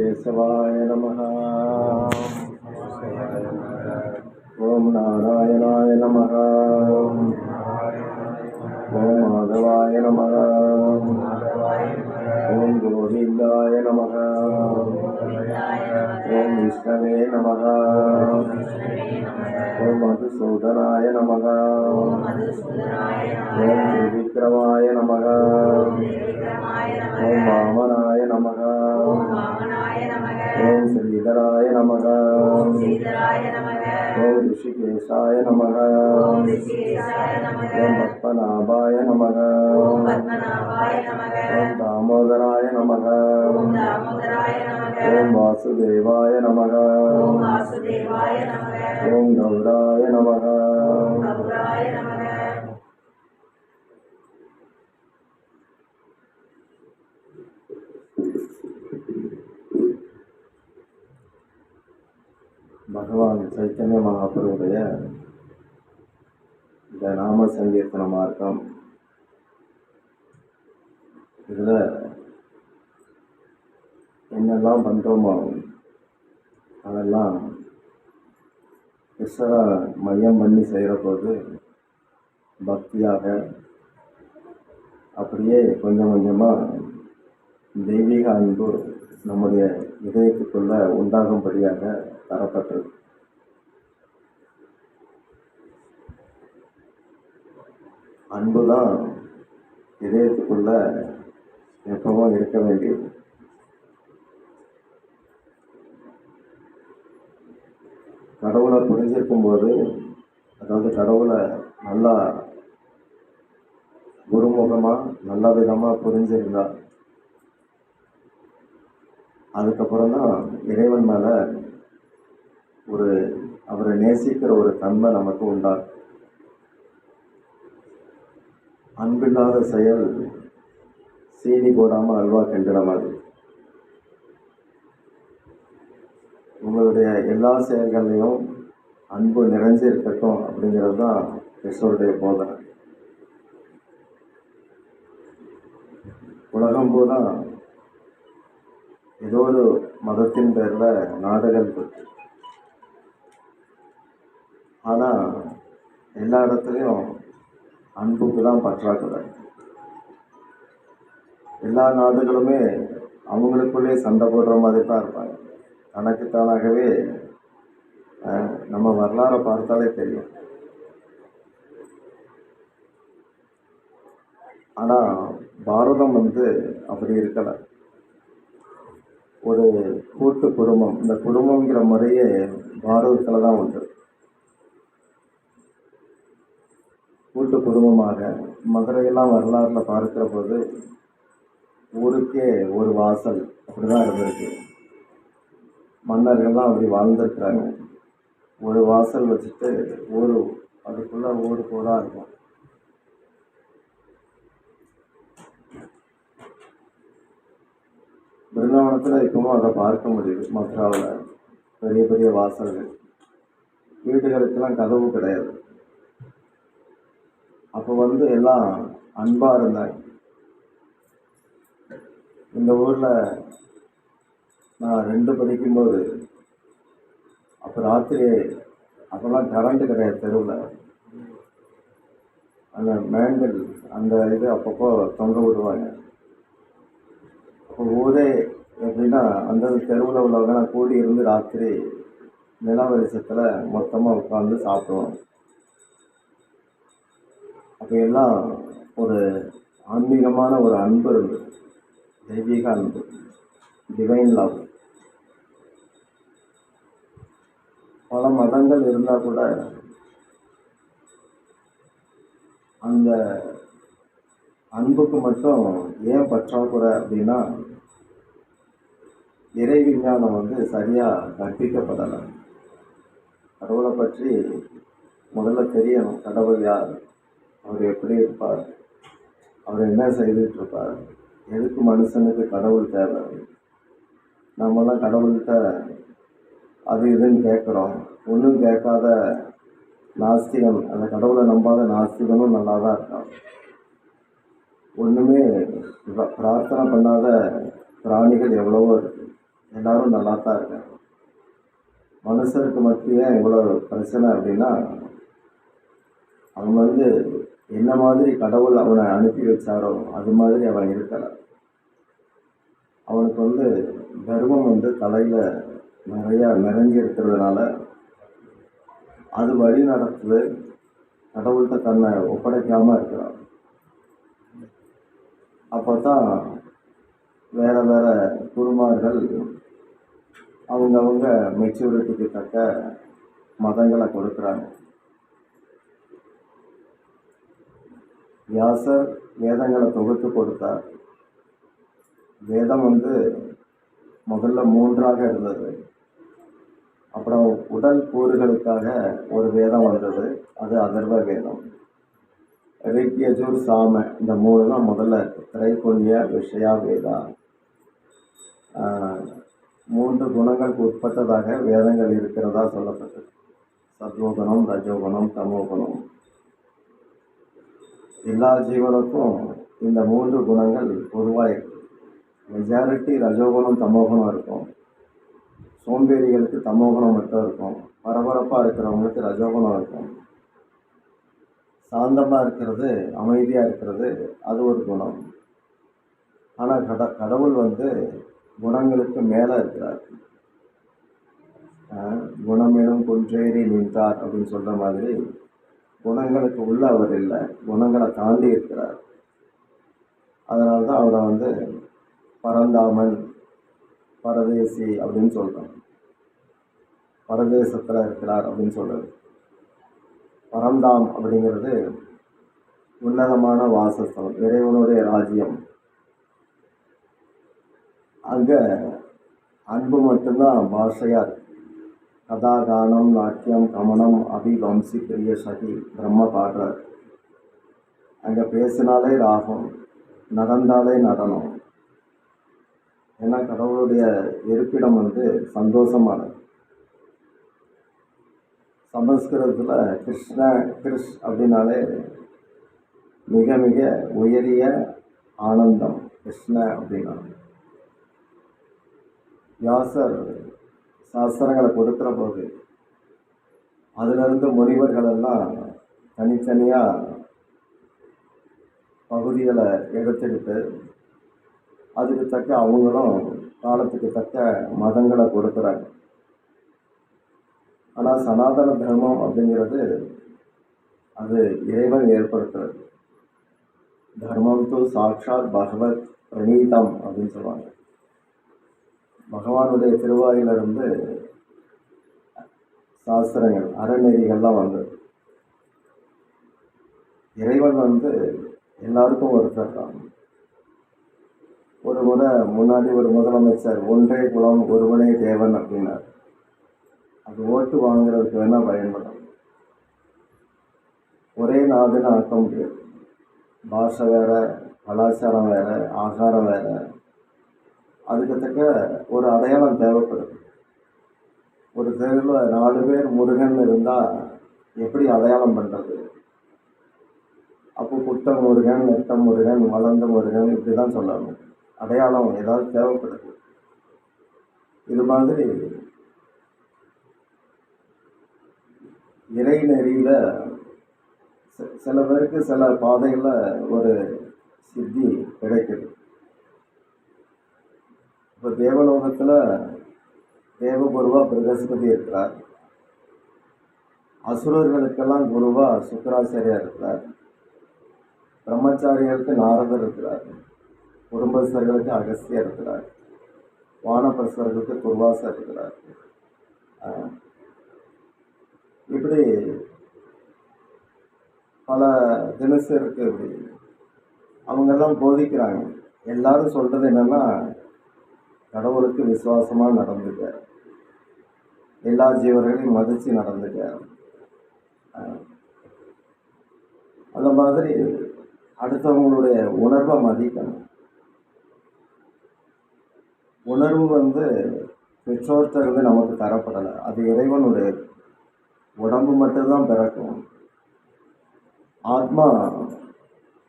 केशवाय नमः ॐ नारायणाय नमः ॐ माधवाय नमः ॐ गोविन्दाय नमः ॐ विष्णवे नमः ॐ मधुसूदनाय नमः ॐ त्रिविक्रमाय नमः ॐ वामनाय नमः ஓம் ஸ்ரீதராய நமக ஓம் ரிஷிகேஷாய நமக ஓம் பத்மநாபாய நமக ஓம் தாமோதராய நமக ஓம் வாசுதேவாய நமக ஓம் கௌராய நமக சங்கீர்த்தன மார்க்கம் இதில் என்னெல்லாம் பண்ணுறோமோ அதெல்லாம் கிருஷ்ணரை மையம் பண்ணி செய்கிற போது பக்தியாக அப்படியே கொஞ்சம் கொஞ்சமாக தெய்வீக அன்பு நம்முடைய இதயத்துக்குள்ள உண்டாகும்படியாக தரப்பட்டது அன்பு தான் இதயத்துக்குள்ள எப்பவும் இருக்க வேண்டியது. கடவுளை புரிஞ்சிருக்கும் போது அதாவது கடவுளை நல்லா குருமுகமாக நல்ல விதமாக புரிஞ்சிருந்தா அதுக்கப்புறம் தான் இறைவன் மேலே ஒரு அவரை நேசிக்கிற ஒரு தன்மை நமக்கு உண்டாகும். அன்பில்லாத செயல் சீனி போடாமல் அல்வா கிண்டின மாதிரி உங்களுடைய எல்லா செயல்கள்லையும் அன்பு நிறைஞ்சு இருக்கட்டும் அப்படிங்கிறது தான் கிறிஸ்துவருடைய போதனை. உலகம் பூரா ஏதோ ஒரு மதத்தின் பேரில் நாடுகள் இருக்கு ஆனால் எல்லா இடத்துலையும் அன்புக்கு தான் பற்றாக்குறை. எல்லா நாடுகளுமே அவங்களுக்குள்ளே சண்டை போடுற மாதிரி தான் இருப்பாங்க. தனக்குத்தானாகவே நம்ம வரலாறை பார்த்தாலே தெரியும். ஆனால் பாரதம் வந்து அப்படி இருக்கலை. ஒரு கூட்டு குடும்பம் இந்த குடும்பங்கிற முறையே பாரதத்தில் தான் உண்டு. கூட்டு குடும்பமாக மதுரையெல்லாம் வரலாறுல பார்க்கிற போது ஊருக்கே ஒரு வாசல் அப்படிதான் இருந்திருக்கு. மன்னர்கள்லாம் அப்படி வாழ்ந்துருக்குறாங்க. ஒரு வாசல் வச்சுட்டு ஊர் அதுக்குள்ள ஊர் பூரா இருக்கும். பிருந்தாவனத்தில் இப்பவும் அதை பார்க்க முடியுது. மதுராவில் பெரிய பெரிய வாசல்கள். வீடுகளுக்கெல்லாம் கதவு கிடையாது. அப்போ வந்து எல்லாம் அன்பாக இருந்தாங்க இந்த ஊரில் நான் ரெண்டு படிக்கும்போது அப்போ ராத்திரி அப்போல்லாம் கரண்ட்டு கிடையாது தெருவில். அந்த மேண்டல் அந்த இது அப்பப்போ தொங்க விடுவாங்க. அப்போ ஊரே எப்படின்னா அந்த தெருவில் உள்ளவங்க கூடி இருந்து ராத்திரி நில வெளிச்சத்தில் மொத்தமாக உட்காந்து சாப்பிடுவோம். அப்போ ஒரு ஆன்மீகமான ஒரு அன்பு இருந்தது தெய்வீக அன்பு. டிவைன் லவ் பல மதங்கள் இருந்தால் கூட அந்த அன்புக்கு மட்டும் ஏன் பற்றாக்குறை அப்படின்னா இறை விஞ்ஞானம் வந்து சரியாக கற்பிக்கப்படலை. கடவுளை பற்றி முதல்ல தெரியணும் கடவுள் யார்? அவர் எப்படி இருப்பார்? அவர் என்ன செய்துட்டு இருப்பார் எதுக்கு மனுஷனுக்கு கடவுள் தேவை? நம்மலாம் கடவுள்கிட்ட அது இதுன்னு கேட்குறோம். ஒன்றும் கேட்காத நாஸ்திகன் அந்த கடவுளை நம்பாத நாஸ்திகனும் நல்லா தான் இருக்கான். ஒன்றுமே பிரார்த்தனை பண்ணாத பிராணிகள் எவ்வளவோ இருக்குது எல்லோரும் நல்லா தான் இருக்காங்க. மனுஷருக்கு மத்திய இவ்வளோ பிரச்சனை அப்படின்னா அவங்க வந்து என்ன மாதிரி கடவுள் அவனை அனுப்பி வச்சாரோ அது மாதிரி அவன் இருக்கலை. அவனுக்கு வந்து கர்வம் வந்து தலையில் நிறையா நிறைஞ்சி இருக்கிறதுனால அது வழி நடத்துது. கடவுள்கிட்ட தன்னை ஒப்படைக்காமல் இருக்கிறான். அப்போ தான் வேறு வேறு குருமார்கள் அவங்கவுங்க மெச்சூரிட்டிக்கு தக்க மதங்களை கொடுக்குறாங்க. வியாசர் வேதங்களை தொகுத்து கொடுத்தார். வேதம் வந்து முதல்ல மூன்றாக இருந்தது. அப்புறம் உடல் கூறுகளுக்காக ஒரு வேதம் வந்தது. அது அதர்வ வேதம். ரிக்யஜூர் சாம இந்த மூணு தான் முதல்ல திரைக்கொல்லிய விஷயா வேதா. மூன்று குணங்களுக்கு உட்பட்டதாக வேதங்கள் இருக்கிறதா சொல்லப்பட்டது. சத்வகுணம் ரஜோகுணம் தமோகுணம். எல்லா ஜீவனுக்கும் இந்த மூன்று குணங்கள் பொதுவாக மெஜாரிட்டி ரஜோகுணம் தமோகுணம் இருக்கும். சோம்பேறிகளுக்கு தமோகுணம் மட்டும் இருக்கும். பரபரப்பாக இருக்கிறவங்களுக்கு ரஜோகுணம் இருக்கும். சாந்தமாக இருக்கிறது அமைதியாக இருக்கிறது அது ஒரு குணம். ஆனால் கட கடவுள் வந்து குணங்களுக்கு மேலே இருக்கிறார். குணம் குணமெனும் கொன்றேறி நின்றார் அப்படின்னு சொல்கிற மாதிரி குணங்களுக்கு உள்ள அவர் இல்லை. குணங்களை தாண்டி இருக்கிறார். அதனால தான் அவரை வந்து பரந்தாமன் பரதேசி அப்படின்னு சொல்கிறாங்க பரதேசத்தில் இருக்கிறார் அப்படின்னு சொல்கிறது பரந்தாம் அப்படிங்கிறது உன்னதமான வாசஸ்தலம் இறைவனுடைய ராஜ்யம். அங்கே அன்பு மட்டும்தான் பாஷையாக இருக்கு. கதாகானம் நாட்டியம் கமனம் அபிவம்சி பிரிய சகி பிரம்ம பாடுறார் அங்கே பேசினாலே ராகம் நடந்தாலே நடனம். ஏன்னா கடவுளுடைய இருப்பிடம் வந்து சந்தோஷமானது. சமஸ்கிருதத்தில் கிருஷ்ண கிருஷ் அப்படின்னாலே மிக மிக உயரிய ஆனந்தம். கிருஷ்ண அப்படின்னா யாசர் சாஸ்திரங்களை கொடுக்குற போது அதிலிருந்து முனிவர்கள் எல்லாம் தனித்தனியாக பகுதிகளை எடுத்துக்கிட்டு அதுக்கு தக்க அவங்களும் காலத்துக்கு தக்க மதங்களை கொடுக்குறாங்க. ஆனால் சனாதன தர்மம் அப்படிங்கிறது அது இறைவன் ஏற்படுத்துறது. தர்மம் து சாட்சாத் பகவத் பிரணீதம் அப்படின்னு சொல்லுவாங்க. பகவானுடைய திருவாயிலிருந்து சாஸ்திரங்கள் அறநெறிகள்லாம் வந்தது. இறைவன் வந்து எல்லாருக்கும் ஒருத்தர் தான். ஒரு முறை முன்னாடி ஒரு முதலமைச்சர் ஒன்றே குலம் ஒருவனே தேவன் அப்படின்னார். அது ஓட்டு வாங்குறதுக்கு வேணால் பயன்படும். ஒரே நாடுன்னு ஆக்க முடியாது. பாஷை வேறு கலாச்சாரம் வேறு ஆகாரம் வேறு. அதுக்கு தக்க ஒரு அடையாளம் தேவைப்படுது ஒரு தெருவில் நாலு பேர் முருகன் இருந்தால் எப்படி அடையாளம் பண்ணுறது அப்போ புத்த முருகன் நெட்ட முருகன் வளர்ந்த முருகன் இப்படி தான் சொல்லணும். அடையாளம் ஏதாவது தேவைப்படுது. இது மாதிரி இறை நெறியில் சில பேருக்கு சில பாதைகளில் ஒரு சித்தி கிடைக்குது. இப்போ தேவலோகத்தில் தேவகுருவா பிரகஸ்பதி இருக்கிறார். அசுரர்களுக்கெல்லாம் குருவா சுக்கராச்சாரியா இருக்கிறார். பிரம்மச்சாரிகளுக்கு நாரதர் இருக்கிறார். குடும்பஸ்தர்களுக்கு அகஸ்தியாக இருக்கிறார். வானப்பிரசர்களுக்கு துர்வாசர் இருக்கிறார். இப்படி பல தினசு இருக்குது இப்படி. அவங்கெல்லாம் போதிக்கிறாங்க. எல்லாரும் சொல்கிறது என்னன்னா கடவுளுக்கு விசுவாசமாக நடந்துக்க. எல்லா ஜீவர்களையும் மதித்து நடந்துக்க. அந்த மாதிரி அடுத்தவங்களுடைய உணர்வை மதிக்கணும். உணர்வு வந்து பெற்றோர்கிட்ட இருந்து நமக்கு தரப்படலை. அது இறைவனுடைய உடம்பு மட்டும்தான் பிறக்கும். ஆத்மா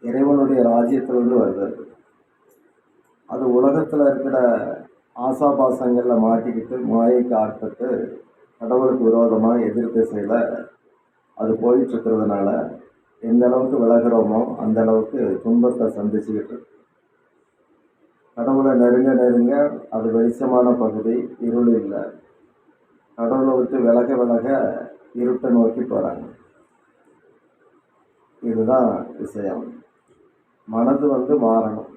இறைவனுடைய ராஜ்யத்திலிருந்து வருது. அது உலகத்தில் இருக்கிற ஆசாபாசங்களில் மாட்டிக்கிட்டு மாயைக்கு ஆட்பட்டு கடவுளுக்கு விரோதமாக எதிர் திசையில் அது போயிட்டு இருக்கிறதுனால எந்த அளவுக்கு விலகுறோமோ அந்த அளவுக்கு துன்பத்தை சந்திச்சுக்கிட்டு கடவுளை நெருங்க நெருங்க அது வெளிச்சமான பகுதி இருள் இல்லை. கடவுளை விட்டு விலக விலக இருட்டை நோக்கி போகிறாங்க இதுதான் விஷயம். மனது வந்து மாறணும்.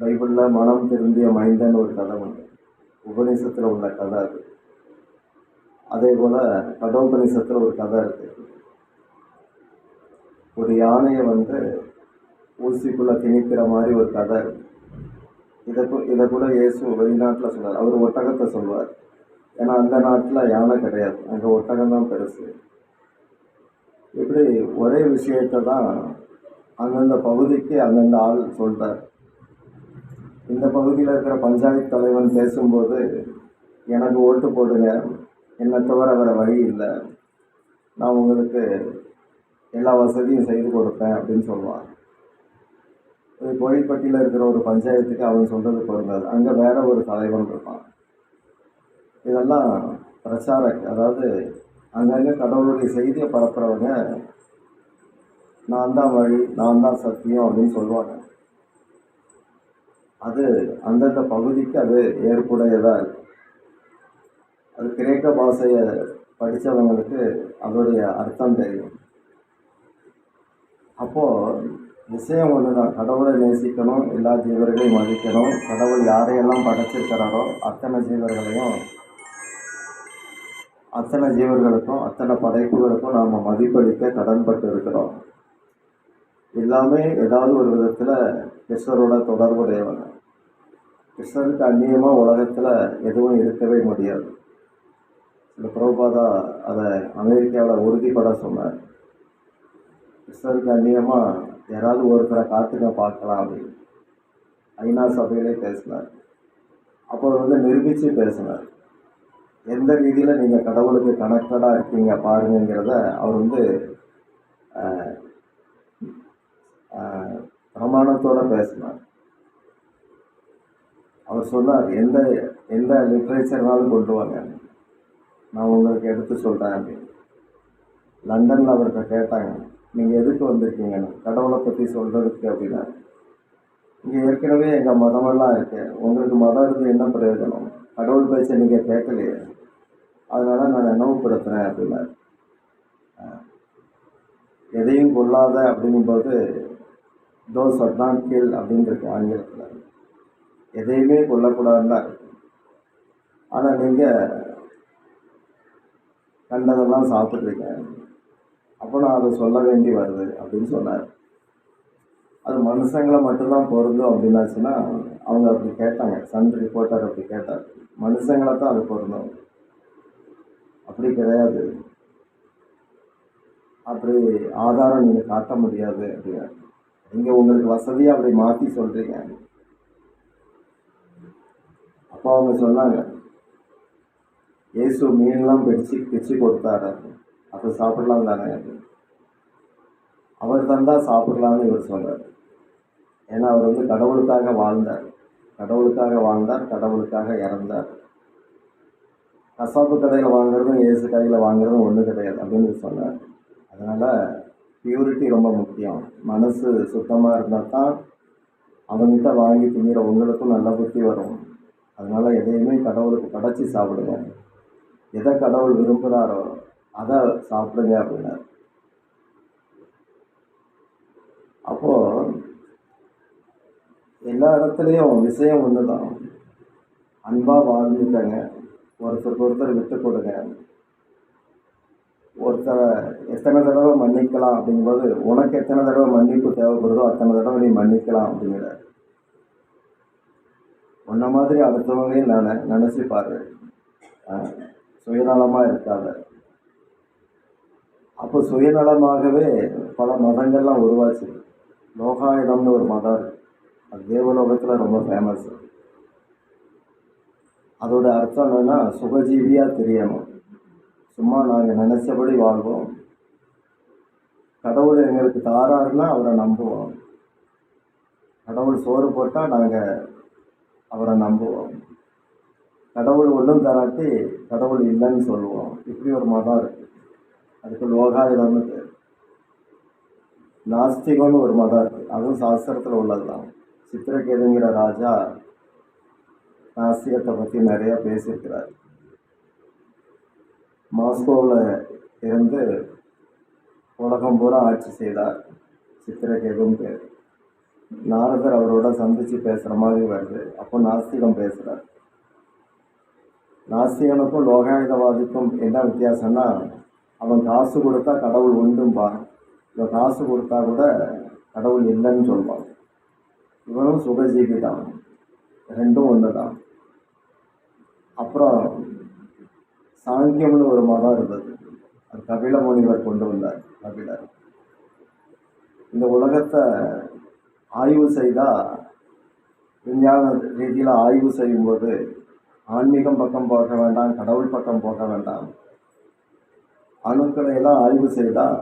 பைபிளில் மனம் திருந்திய மைந்தன் ஒரு கதை உண்டு. உபநிஷத்தில் உள்ள கதை அது. அதே போல் கடோபநிஷத்தில் ஒரு கதை இருக்குது ஒரு யானையை வந்து ஊசிக்குள்ளே திணிக்கிற மாதிரி ஒரு கதை இருக்கு இதை இதை கூட இயேசு வெளிநாட்டில் சொன்னார் அவர் ஒட்டகத்தை சொல்வார். ஏன்னா அந்த நாட்டில் யானை கிடையாது. அங்கே ஒட்டகம் தான் பெருசு. இப்படி ஒரே விஷயத்தை தான் அந்தந்த பகுதிக்கு அந்தந்த ஆள் சொல்கிறார் இந்த பகுதியில் இருக்கிற பஞ்சாயத்து தலைவன் பேசும்போது எனக்கு ஓட்டு போடுங்க. என்னை தவிர வேறு வழி இல்லை. நான் உங்களுக்கு எல்லா வசதியும் செய்து கொடுப்பேன் அப்படின்னு சொல்லுவான். இது கோயில்பட்டியில் இருக்கிற ஒரு பஞ்சாயத்துக்கு அவன் சொல்கிறது பொருந்தாது. அங்கே வேற ஒரு தலைவன் இருப்பான். இதெல்லாம் பிரச்சாரக் அதாவது அங்கங்கே கடவுளுடைய செய்தியை பரப்புறவங்க நான் தான் வழி நான் தான் சத்தியம் அப்படின்னு சொல்லுவாங்க. அது அந்தந்த பகுதிக்கு அது ஏற்புடையதாக இருக்கு. அது கிரேக்க பாஷையை படித்தவங்களுக்கு அதோடைய அர்த்தம் தெரியும். அப்போது விஷயம் ஒன்று தான் கடவுளை நேசிக்கணும் எல்லா ஜீவர்களையும் மதிக்கணும் கடவுள் யாரையெல்லாம் படைச்சிருக்கிறாரோ அத்தனை ஜீவர்களையும் அத்தனை ஜீவர்களுக்கும் அத்தனை படைப்புகளுக்கும் நாம் மதிப்பளிக்க கடன்பட்டு இருக்கிறோம். எல்லாமே ஏதாவது ஒரு விதத்தில் கிருஷ்ணரோட தொடர்புடையவங்க. கிருஷ்ணருக்கு அந்நியமாக உலகத்தில் எதுவும் இருக்கவே முடியாது. இந்த பிரபுபாதா அதை அமெரிக்காவில் உறுதிப்பட சொன்னார். கிருஷ்ணருக்கு அந்நியமாக யாராவது ஒருத்தரை காட்டுங்க பார்க்கலாம் அப்படின்னு. ஐநா சபையிலே பேசினார். அப்போ வந்து நிரூபித்து பேசினார். எந்த ரீதியில் நீங்கள் கடவுளுக்கு கனெக்டடாக இருக்கீங்க பாருங்கிறத அவர் வந்து பிரமாணத்தோடு பேசினார். அவர் சொன்னார் எந்த எந்த லிட்ரேச்சர்னாலும் கொண்டு வாங்க. நான் உங்களுக்கு எடுத்து சொல்கிறேன் அப்படின்னு. லண்டனில் அவர்கிட்ட கேட்டாங்க நீங்கள் எதுக்கு வந்திருக்கீங்கன்னு கடவுளை பற்றி சொல்கிறதுக்கு அப்படின்னா இங்கே ஏற்கனவே எங்கள் மதமெல்லாம் இருக்குது உங்களுக்கு மதம் இருந்து என்ன பிரயோஜனம்? கடவுள் பேச்சை நீங்கள் கேட்கலையே. அதனால் நான் நினைவுபடுத்துகிறேன் அப்படின்னா எதையும் கொள்ளாத அப்படிங்கும்போது தோ சத்தான் கீழ் அப்படின்னு இருக்கு ஆங்கிலத்தில். எதையுமே கொல்லக்கூடாதுன்னு. தான் ஆனால் நீங்கள் கண்டதெல்லாம் சாப்பிட்றீங்க அப்போ நான் அதை சொல்ல வேண்டி வருது அப்படின்னு சொன்னார். அது மனுஷங்களை மட்டும்தான் பொருந்தும் அப்படின்னாச்சுன்னா அவங்க அப்படி கேட்டாங்க. சன் ரிப்போர்ட்டர் அப்படி கேட்டார். மனுஷங்களை தான் அது பொருந்தும். அப்படி கிடையாது. அப்படி ஆதாரம் நீங்கள் காட்ட முடியாது அப்படின்னா நீங்கள் உங்களுக்கு வசதியாக அப்படி மாற்றி சொல்கிறீங்க அப்போ அவங்க சொன்னாங்க இயேசு மீன்லாம் பிடிச்சு பிச்சு கொடுத்தாரு. அதை சாப்பிடலாம் தானே? அவர் தந்தா சாப்பிடலாம்னு இவர் சொன்னார் ஏன்னா அவர் வந்து கடவுளுக்காக வாழ்ந்தார். கடவுளுக்காக வாழ்ந்தார் கடவுளுக்காக இறந்தார். கசாப்பு கடையில் வாங்குறதும் இயேசு கடையில் வாங்குறதும் ஒன்றும் கிடையாது அப்படின்னு சொன்னார். அதனால் பியூரிட்டி ரொம்ப முக்கியம். மனசு சுத்தமாக இருந்தால் தான் அவங்ககிட்ட வாங்கி திங்கிற உங்களுக்கும் நல்ல புத்தி வரும். அதனால் எதையுமே கடவுளுக்கு படைச்சி சாப்பிடுங்க. எதை கடவுள் விரும்புகிறாரோ அதை சாப்பிடுங்க அப்படின்னார். அப்போது எல்லா இடத்துலையும் விஷயம் ஒன்று தான் அன்பாக வாழ்ந்துக்கங்க. ஒருத்தருக்கு ஒருத்தர் விட்டு கொடுங்க. ஒருத்தரை எத்தனை தடவை மன்னிக்கலாம் அப்படிங்கும்போது உனக்கு எத்தனை தடவை மன்னிப்பு தேவைப்படுதோ அத்தனை தடவை நீ மன்னிக்கலாம் அப்படிங்கிற உன்ன மாதிரி அடுத்தவங்களையும் நான் நினச்சி பாரு சுயநலமாக இருக்காத. அப்போ சுயநலமாகவே பல மதங்கள்லாம் உருவாச்சு. லோகாயுதம்னு ஒரு மதம் இருக்கு. அது தேவலோகத்தில் ரொம்ப ஃபேமஸ் அதோட அர்த்தம் என்னென்னா சுகஜீவியாக தெரியணும். சும்மா நாங்கள் நினச்சபடி வாழ்வோம். கடவுள் எங்களுக்கு தாராருன்னா அவரை நம்புவோம். கடவுள் சோறு போட்டால் நாங்கள் அவரை நம்புவோம். கடவுள் ஒன்றும் தராட்டி கடவுள் இல்லைன்னு சொல்லுவோம். இப்படி ஒரு மதம் இருக்குது அதுக்கு லோகாயுதம்னு பேர். நாஸ்திகம்னு ஒரு மதம் இருக்குது அதுவும் சாஸ்திரத்தில் உள்ளது தான் சித்திரகேதுங்கிற ராஜா நாஸ்திகத்தை பற்றி நிறைய பேசியிருக்கிறார். மாஸ்கோவில் இருந்து உலகம் பூரா ஆட்சி செய்தார் சித்திரகேதுன்னு பேர். நாரதர் அவரோட சந்திச்சு பேசுகிற மாதிரி வருது. அப்போ நாஸ்திகம் பேசுகிறார் நாஸ்திகனுக்கும் லோகாயுதவாதிக்கும் என்ன வித்தியாசம்னா அவன் காசு கொடுத்தா கடவுள் உண்டும்பான் இவன் காசு கொடுத்தா கூட கடவுள் இல்லைன்னு சொல்வான். இவனும் சுகஜீவி தான் ரெண்டும் ஒன்று தான் அப்புறம் சாங்கியம்னு ஒரு மதம் இருந்தது. அது கபில முனிவர் கொண்டு வந்தார் கபிலர். இந்த உலகத்தை ஆய்வு செய்தால் விஞ்ஞான ரீதியில் ஆய்வு செய்யும்போது ஆன்மீகம் பக்கம் போக வேண்டாம் கடவுள் பக்கம் போக வேண்டாம். அணுக்களை எல்லாம் ஆய்வு செய்தால்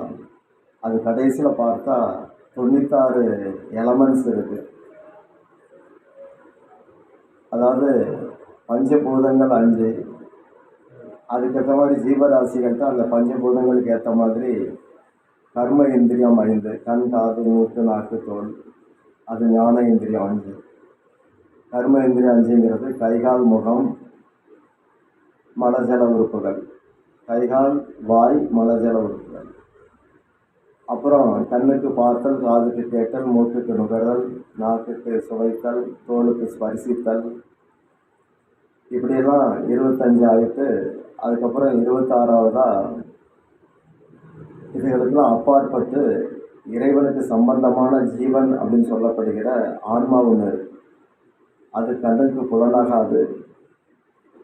அது கடைசியில் பார்த்தா தொண்ணூத்தாறு எலமெண்ட்ஸ் இருக்குது அதாவது பஞ்சபூதங்கள் அஞ்சு. அதுக்கேற்ற மாதிரி ஜீவராசிகள்கிட்ட அந்த பஞ்சபூதங்களுக்கு ஏற்ற மாதிரி கர்ம இந்திரியம் ஐந்து. கண் காது மூக்கு நாக்கு தோல். அது ஞான இந்திரியம் அஞ்சு. கர்ம இந்திரியம் அஞ்சுங்கிறது கைகால் முகம் மலஜல உறுப்புகள். கைகால் வாய் மலஜல உறுப்புகள். அப்புறம் கண்ணுக்கு பார்த்தல் காதுக்கு கேட்டல் மூக்குக்கு நுகர்தல் நாக்குக்கு சுவைத்தல் தோலுக்கு ஸ்பரிசித்தல். இப்படியெல்லாம் இருபத்தஞ்சு ஆகிட்டு அதுக்கப்புறம் இருபத்தாறாவதாக இதுகளுக்கெல்லாம் அப்பாற்பட்டு இறைவனுக்கு சம்பந்தமான ஜீவன் அப்படின்னு சொல்லப்படுகிற ஆன்மா ஒன்று அது கண்ணுக்கு புலனாகாது.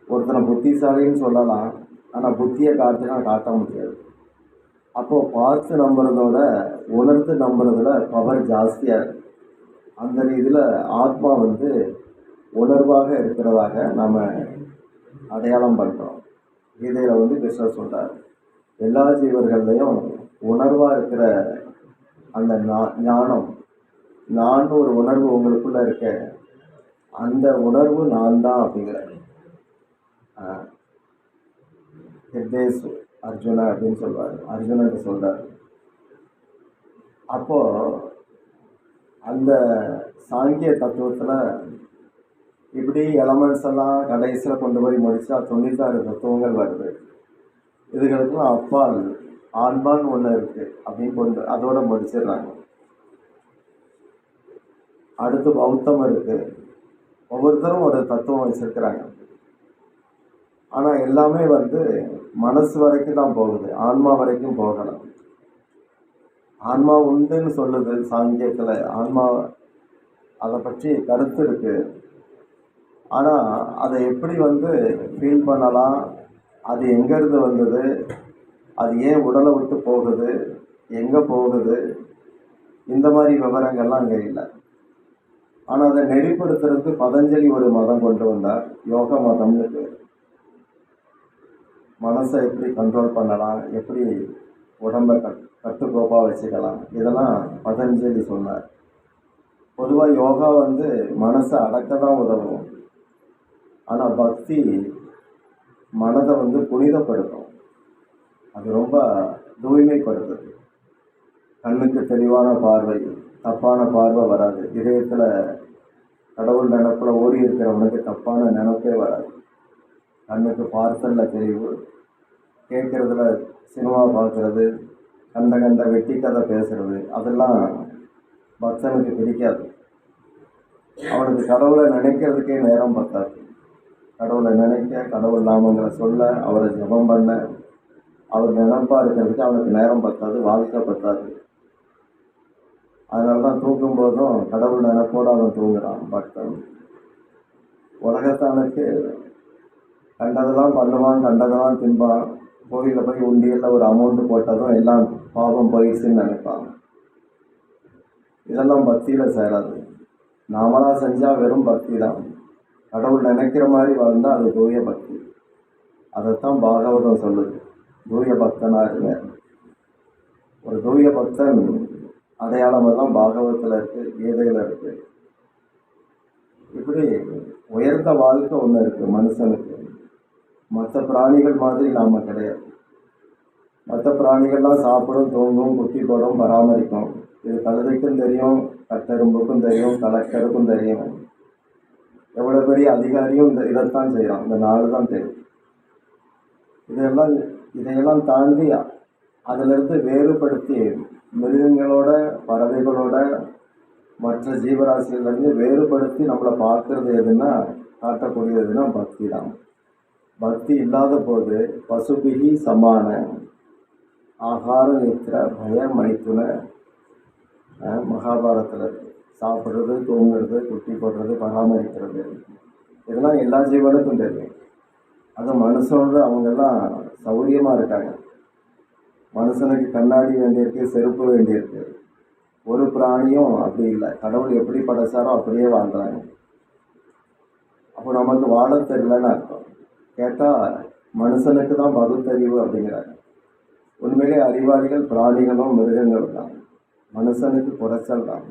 ஒருத்தனை புத்திசாலின்னு சொல்லலாம். ஆனால் புத்தியை காட்டினா காட்ட முடியாது. அப்போது பார்த்து நம்புறதோட உணர்ந்து நம்புறதுல பவர் ஜாஸ்தியாக அந்த இதில் ஆத்மா வந்து உணர்வாக இருக்கிறதாக நாம் அடையாளம் பண்ணுறோம் கீதையில் வந்து கிருஷ்ணர் சொல்கிறார் எல்லா ஜீவர்கள்லையும் உணர்வாக இருக்கிற அந்த ஞானம். நான் ஒரு உணர்வு உங்களுக்குள்ள இருக்க. அந்த உணர்வு நான் தான் அப்படிங்கிற ஹிர்தேஷ் அர்ஜுனா அப்படின்னு சொல்வார். அர்ஜுனன் சொல்கிறார் அப்போ அந்த சாங்கிய தத்துவத்தில் இப்படி எலமெண்ட்ஸ் எல்லாம் கடைசியில் கொண்டு போய் முடிச்சா தொண்ணூத்தாறு தத்துவங்கள் வருது. இதுகளுக்கெல்லாம் அப்பால் ஆன்மான்னு ஒன்று இருக்குது அப்படின்னு கொண்டு அதோட முடிச்சிடுறாங்க. அடுத்து பௌத்தம் இருக்குது ஒவ்வொருத்தரும் ஒரு தத்துவம் வச்சுருக்கிறாங்க. ஆனால் எல்லாமே வந்து மனசு வரைக்கும் தான் போகுது. ஆன்மா வரைக்கும் போகலாம் ஆன்மா உண்டுன்னு சொல்லுது சாங்கியத்தில். ஆன்மா அதை பற்றி கருத்து இருக்குது ஆனால் அதை எப்படி வந்து ஃபீல் பண்ணலாம்? அது எங்கேருந்து வந்தது? அது ஏன் உடலை விட்டு போகுது? எங்கே போகுது? இந்த மாதிரி விவரங்கள்லாம் அங்கே இல்லை. ஆனால் அதை நெறிப்படுத்துறதுக்கு பதஞ்சலி ஒரு மதம் கொண்டு வந்தார். யோக மதம்னு பேர். மனசை எப்படி கண்ட்ரோல் பண்ணலாம்? எப்படி உடம்பை கட் கட்டுக்கோப்பாக வச்சுக்கலாம்? இதெல்லாம் பதஞ்சலி சொன்னார். பொதுவாக யோகா வந்து மனசை அடக்க தான் உதவும். ஆனால் பக்தி மனதை வந்து புனிதப்படுத்தும். அது ரொம்ப தூய்மைப்படுத்துது. கண்ணுக்கு தெளிவான பார்வை தப்பான பார்வை வராது. இதயத்தில் கடவுள் நினப்பில் ஓடி இருக்கிறவனுக்கு தப்பான நினப்பே வராது. கண்ணுக்கு பார்சலில் தெளிவு கேட்குறதுல சினிமா பார்க்குறது கண்ட கண்ட வெட்டி கதை பேசுறது அதெல்லாம் பக்தனுக்கு பிடிக்காது. அவனுக்கு கடவுளை நினைக்கிறதுக்கே நேரம் பத்தாது. கடவுளை நினைக்க கடவுள் நாமங்களை சொல்ல அவரை ஜெபம் பண்ண அவர் நினைப்பா இருக்கிறதுக்கு அவனுக்கு நேரம் பத்தாது வாழ்க்கை பத்தாது. அதனால தான் தூங்கும் போதும் கடவுள் நினைப்போடு அவன் தூங்குறான். பக்தன் um, உலகத்தானுக்கு கண்டதெல்லாம் பண்ணுவான் கண்டதெல்லாம் தின்பான். கோயிலில் போய் உண்டியலில் ஒரு அமௌண்ட்டு போட்டதும் எல்லாம் பாவம் போயிடுச்சுன்னு நினைப்பான் இதெல்லாம் பக்தியில் சேராது. நாமளாக செஞ்சால் வெறும் பக்தி தான். கடவுள் நினைக்கிற மாதிரி வாழ்ந்தால் அது தூய பக்தி. அதைத்தான் பாகவதம் சொல்லுது. தூய பக்தனாக இருங்க ஒரு தூய பக்தன் அடையாளம் எல்லாம் பாகவத்தில் இருக்குது கீதையில் இருக்குது இப்படி உயர்ந்த வாழ்க்கை ஒன்று இருக்குது மனுஷனுக்கு. மற்ற பிராணிகள் மாதிரி நாம் கிடையாது. மற்ற பிராணிகள்லாம் சாப்பிடும் தூங்கும் குட்டி போடும் பராமரிக்கும். இது கழுதைக்கும் தெரியும் கட்டெரும்புக்கும் தெரியும் கலெக்டருக்கும் தெரியும். எவ்வளோ பெரிய அதிகாரியும் இந்த இதைத்தான் செய்கிறான் இந்த நாள் தான் தெரியும். இதெல்லாம் இதையெல்லாம் தாண்டி அதிலிருந்து வேறுபடுத்தி மிருகங்களோட பறவைகளோட மற்ற ஜீவராசிகள்லேருந்து வேறுபடுத்தி நம்மளை பார்க்கறது எதுன்னா காட்டக்கூடியதுன்னா பக்தி தான். பக்தி இல்லாத போது பசுபிகி சமான ஆகார நித்திர பய மைத்துன மகாபாரத்தில் சாப்பிட்றது தூங்குறது குட்டி போடுறது பராமரிக்கிறது. இதெல்லாம் எல்லா ஜீவனுக்கும் தெரியும். அது மனுஷனோட அவங்கெல்லாம் சௌரியமாக இருக்காங்க. மனுஷனுக்கு கண்ணாடி வேண்டியிருக்கு செருப்பு வேண்டியிருக்கு. ஒரு பிராணியும் அப்படி இல்லை. கடவுள் எப்படி படைச்சாரோ அப்படியே வாழ்கிறாங்க அப்போ நமக்கு வாழ தெரியலன்னு அர்த்தம். கேட்டால் மனுஷனுக்கு தான் பகுத்தறிவு அப்படிங்கிறாங்க. உண்மையிலே அறிவாளிகள் பிராணிகளும் மிருகங்களும் தான். மனுஷனுக்கு குறைச்சல் தான்.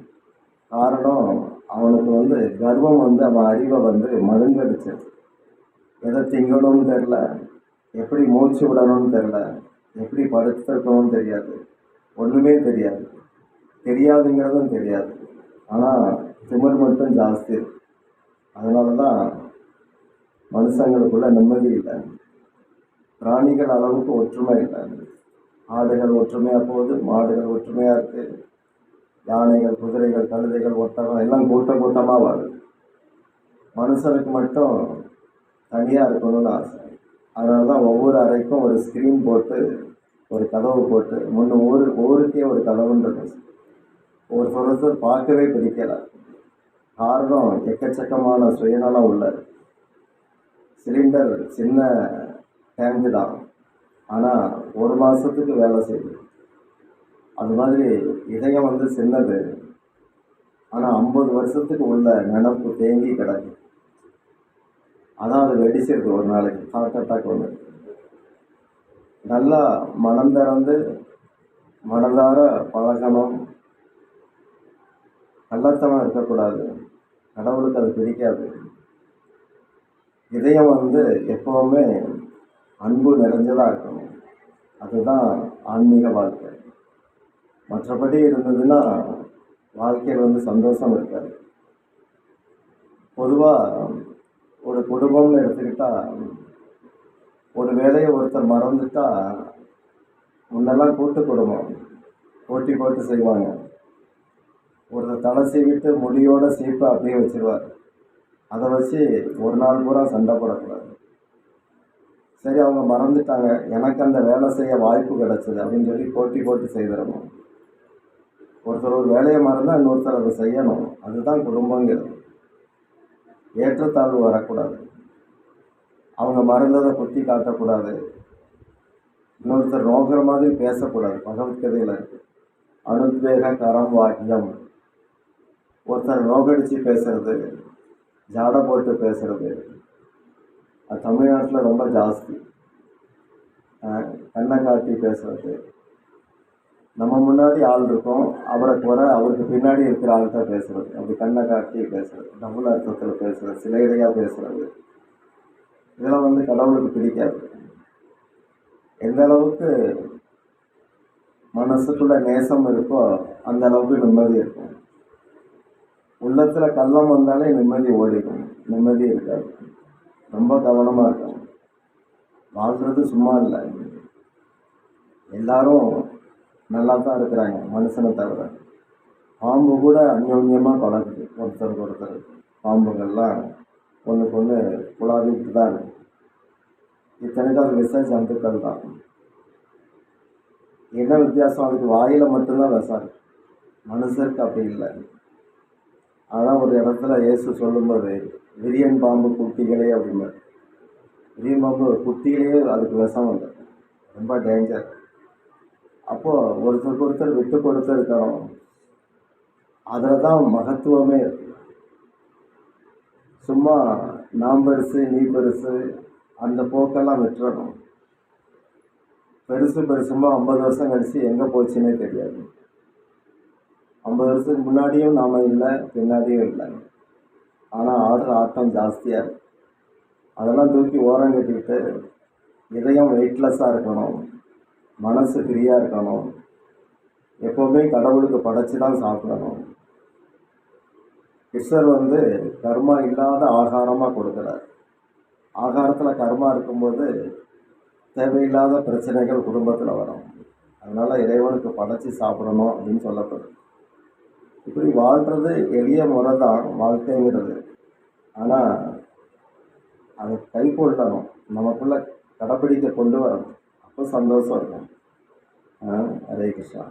காரணம் அவனுக்கு வந்து கர்வம் வந்து அவன் அறிவை வந்து மழுங்கடிச்சது. எதை திங்கணும்னு தெரில எப்படி மூச்சு விடணும்னு தெரில எப்படி படுத்திருக்கணும்னு தெரியாது. ஒன்றுமே தெரியாது. தெரியாதுங்கிறதும் தெரியாது. ஆனால் திமிர் மட்டும் ஜாஸ்தி. அதனால தான் மனுஷங்களுக்குள்ள நிம்மதி இல்லை. பிராணிகள் அளவுக்கு ஒற்றுமை இல்லை. ஆடுகள் ஒற்றுமையாக போகுது மாடுகள் ஒற்றுமையாக இருக்குது யானைகள் குதிரைகள் கழுதைகள் ஒட்டகம் எல்லாம் கூட்டம் கூட்டமாக வருது. மனுஷனுக்கு மட்டும் தனியாக இருக்கணும்னு ஆசை. அதனால தான் ஒவ்வொரு அறைக்கும் ஒரு ஸ்க்ரீன் போட்டு ஒரு கதவு போட்டு முன்ன ஊர் ஊருக்கே ஒரு கதவுன்றது. ஒரு ஒருத்தர் பார்க்கவே பிடிக்கல. காரணம் எக்கச்சக்கமான சுயநலம் உள்ளது சிலிண்டர் சின்ன டேங்கு தான். ஆனால் ஒரு மாதத்துக்கு வேலை செய்யுது. அது மாதிரி இதயம் வந்து சின்னது. ஆனால் ஐம்பது வருஷத்துக்கு உள்ள நினப்பு தேங்கி கிடக்கு. அதான் அது வெடிச்சிருக்கு ஒரு நாளைக்கு. ஹார்ட் அட்டாக் நல்லா மனம் திறந்து மனதார பழகணும். கள்ளத்தனம் இருக்கக்கூடாது. கடவுளுக்கு அது பிடிக்காது. இதயம் வந்து எப்போவுமே அன்பு நிறைஞ்சதாக இருக்கணும். அதுதான் ஆன்மீக வாழ்க்கை. மற்றபடி இருந்ததுன்னா வாழ்க்கையில் வந்து சந்தோஷம் இருக்காது. பொதுவாக ஒரு குடும்பம்னு எடுத்துக்கிட்டால் ஒரு வேலையை ஒருத்தர் மறந்துட்டா முன்னெல்லாம் கூட்டு குடும்பம். போட்டி போட்டு செய்வாங்க. ஒருத்தர் தலை சீவிட்டு முடியோட சீப்பை அப்படியே வச்சுருவார். அதை வச்சு ஒரு நாள் பூரா சண்டை போடக்கூடாது. சரி அவங்க மறந்துட்டாங்க. எனக்கு அந்த வேலை செய்ய வாய்ப்பு கிடச்சிது அப்படின்னு சொல்லி போட்டி போட்டு செய்திடணும் ஒருத்தர் ஒரு வேலையை மறந்தால் இன்னொருத்தர் அதை செய்யணும். அதுதான் குடும்பங்கிறது. ஏற்றத்தாழ்வு வரக்கூடாது. அவங்க மறந்ததை குத்தி காட்டக்கூடாது. இன்னொருத்தர் நோக்கிற மாதிரி பேசக்கூடாது. பகவத்கதையில் இருக்குது அனுத்வேக கரம் வாக்கியம் ஒருத்தர் நோக்கடிச்சு பேசுறது ஜாடை போட்டு பேசுறது. அது தமிழ்நாட்டில் ரொம்ப ஜாஸ்தி. கண்ணை காட்டி பேசுறது. நம்ம முன்னாடி ஆள் இருக்கும். அவரை குறை அவருக்கு பின்னாடி இருக்கிற ஆள்கிட்ட பேசுறது. அப்படி கண்ணை காட்டி பேசுறது. டபுள் அர்த்தத்தில் பேசுறது. சிலையிலையாக பேசுறது. இதெல்லாம் வந்து கடவுளுக்கு பிடிக்காது. எந்த அளவுக்கு மனசுக்குள்ள நேசம் இருக்கோ அந்த அளவுக்கு நிம்மதி இருக்கும். உள்ளத்தில் கள்ளம் வந்தாலே நிம்மதி ஓடிடும். நிம்மதி இருக்காது. ரொம்ப கவனமாக இருக்கும் வாழ்றது சும்மா இல்லை. எல்லாரும் நல்லா தான் இருக்கிறாங்க மனுஷனை தவிர. பாம்பு கூட அந்யோன்யமாக பழகுது. ஒருத்தருக்கு ஒருத்தர். பாம்புகள்லாம் ஒன்றுக்கு ஒன்று குழாவிட்டு தான் இருக்கு இத்தனைக்கும் அது விஷ ஜந்துக்கள் தான் என்ன வித்தியாசம்? அதுக்கு வாயில் மட்டும்தான் விஷம் மனுஷருக்கு அப்படி இல்லை. அதான் ஒரு இடத்துல இயேசு சொல்லும்போது விரியன் பாம்பு குட்டிகளே அப்படின்னு. விரியன் பாம்பு குட்டிகளே அதுக்கு விஷம் வந்து ரொம்ப டேஞ்சர் அப்போது ஒருத்தருக்கு ஒருத்தர் விட்டு கொடுத்து அதில் தான் மகத்துவமே இருக்கு. சும்மா நான் பெருசு நீ பெருசு அந்த போக்கெல்லாம் விட்டுறணும். பெருசு பெருசுமா ஐம்பது வருஷம் கழித்து எங்கே போச்சுன்னே தெரியாது. ஐம்பது வருஷத்துக்கு முன்னாடியும் நாம் இல்லை பின்னாடியும் இல்லை. ஆனால் ஆடுற ஆட்டம் ஜாஸ்தியாக இருக்குது அதெல்லாம் தூக்கி ஓரம் கட்டிக்கிட்டு இதயம் வெயிட்லெஸ்ஸாக இருக்கணும். மனசு ஃப்ரீயாக இருக்கணும். எப்போவுமே கடவுளுக்கு படைச்சி தான் சாப்பிடணும். கிருஷ்ணர் வந்து கர்மா இல்லாத ஆகாரமாக கொடுக்குறார். ஆகாரத்தில் கர்மா இருக்கும்போது தேவையில்லாத பிரச்சனைகள் குடும்பத்தில் வரும். அதனால் இறைவனுக்கு படைச்சி சாப்பிடணும் அப்படின்னு சொல்லப்படுது இப்படி வாழ்கிறது எளிய முறை தான் வாழ்க்கைங்கிறது. ஆனால் அதை கைக்கொள்ளணும் நமக்குள்ள கடைப்பிடிக்க கொண்டு வரணும். அப்போ சந்தோஷம் இருக்கும். ஹரே கிருஷ்ணா.